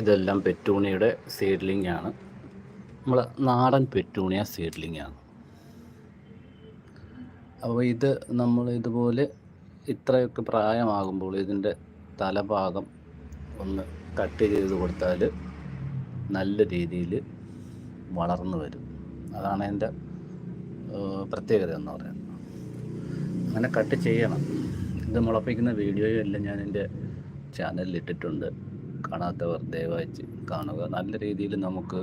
ഇതെല്ലാം പെറ്റൂണിയുടെ സീഡ്ലിംഗ് ആണ്. നമ്മൾ നാടൻ പെറ്റൂണിയ സീഡ്ലിംഗ് ആണ്. അപ്പോൾ ഇത് നമ്മൾ ഇതുപോലെ ഇത്രയൊക്കെ പ്രായമാകുമ്പോൾ ഇതിന്റെ തലഭാഗം ഒന്ന് കട്ട് ചെയ്ത് കൊടുത്താൽ നല്ല രീതിയിൽ വളർന്നു വരും. അതാണ് എന്റെ പ്രത്യേകത എന്ന് പറയുന്നത് അങ്ങനെ കട്ട് ചെയ്യണം. ഇത് മുളപ്പിക്കുന്ന വീഡിയോയും എല്ലാം ഞാൻ എന്റെ ചാനലിൽ ഇട്ടിട്ടുണ്ട്. കാണാത്തവർ ദയവായി കാണുക. നല്ല രീതിയിൽ നമുക്ക്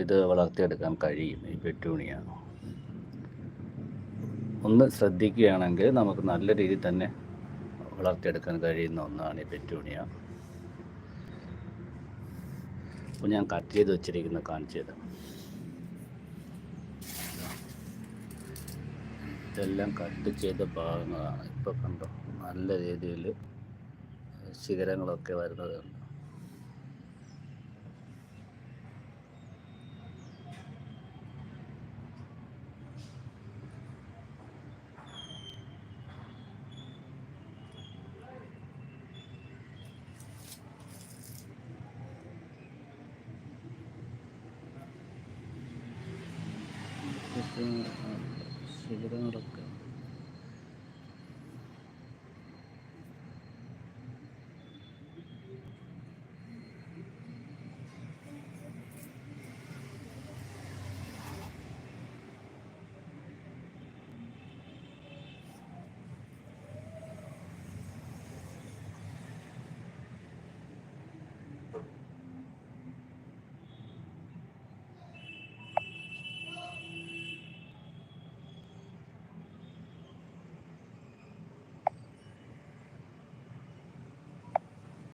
ഇത് വളർത്തിയെടുക്കാൻ കഴിയും ഈ പെറ്റൂണിയ. ഒന്ന് ശ്രദ്ധിക്കുകയാണെങ്കിൽ നമുക്ക് നല്ല രീതിയിൽ തന്നെ വളർത്തിയെടുക്കാൻ കഴിയുന്ന ഒന്നാണ് ഈ പെറ്റൂണിയ. അപ്പോൾ ഞാൻ കട്ട് ചെയ്ത് വെച്ചിരിക്കുന്ന കാണിച്ചത് ഇതെല്ലാം കട്ട് ചെയ്ത ഭാഗങ്ങളാണ്. ഇപ്പോൾ കണ്ടോ? നല്ല രീതിയിൽ ശിഖരങ്ങളൊക്കെ വരുന്നത് കണ്ടോ ശിഖരങ്ങളൊക്കെ